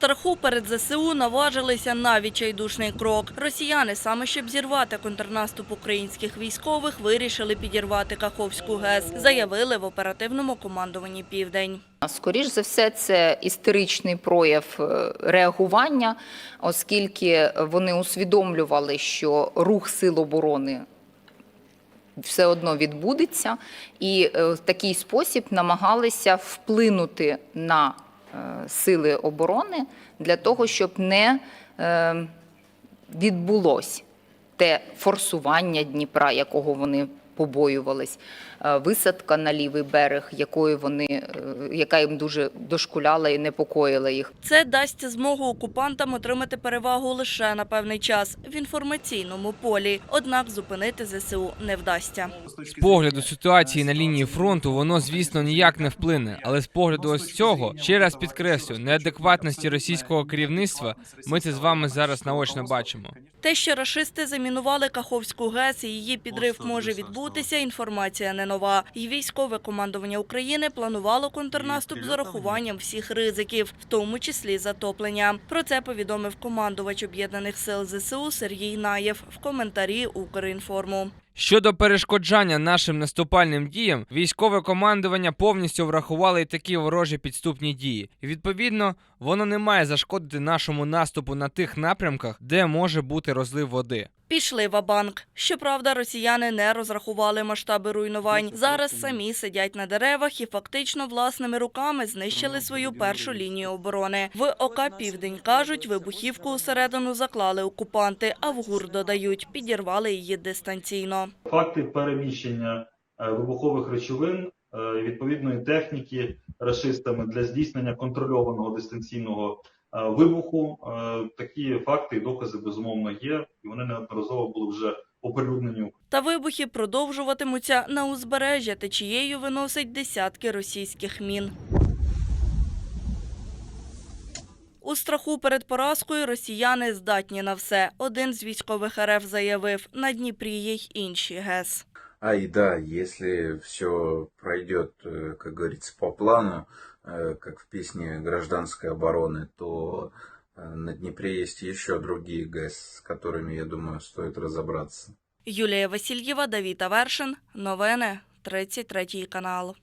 страху перед ЗСУ наважилися на відчайдушний крок. Росіяни, саме щоб зірвати контрнаступ українських військових, вирішили підірвати Каховську ГЕС, заявили в оперативному командуванні Південь. Скоріш за все, це істеричний прояв е, реагування, оскільки вони усвідомлювали, що рух сил оборони все одно відбудеться, і е, в такий спосіб намагалися вплинути на сили оборони для того, щоб не е, відбулось те форсування Дніпра, якого вони побоювались, е, висадка на лівий берег, якої вони, е, яка їм дуже дошкуляла і непокоїла їх. Це дасть змогу окупантам отримати перевагу лише на певний час в інформаційному полі. Однак зупинити ЗСУ не вдасться. З погляду ситуації на лінії фронту воно, звісно, ніяк не вплине. Але з погляду ось цього ще раз підкреслю неадекватності російського керівництва. Ми це з вами зараз наочно бачимо. Те, що рашисти замінували Каховську ГЕС і її підрив може відбутися, інформація не нова. І військове командування України планувало контрнаступ з урахуванням всіх ризиків, в тому числі затоплення. Про це повідомив командувач об'єднаних сил ЗСУ Сергій Наєв в коментарі Укрінформу. Щодо перешкоджання нашим наступальним діям, військове командування повністю врахувало і такі ворожі підступні дії. І відповідно, воно не має зашкодити нашому наступу на тих напрямках, де може бути розлив води. Пішли ва-банк. Щоправда, росіяни не розрахували масштаби руйнувань. Зараз самі сидять на деревах і фактично власними руками знищили свою першу лінію оборони. В ОК Південь кажуть, вибухівку усередину заклали окупанти, а в ГУР додають, підірвали її дистанційно. Факти переміщення е, вибухових речовин е, відповідної техніки рашистами для здійснення контрольованого дистанційного е, вибуху. Такі факти і докази безумовно є, і вони неодноразово були вже оприлюднені Та вибухи продовжуватимуться на узбережжя, течією виносить десятки російських мін. У страху перед поразкою росіяни здатні на все. Один з військових РФ заявив, на Дніпрі є й інші ГЕС. А и да, если все пройдет, э, как говорится, по плану, э, как в песне гражданской обороны, то э, на Днепре есть еще другие ГЭС, с которыми, я думаю, стоит разобраться. Юлія Васильєва, Давід Авершин. Новини 33 канал.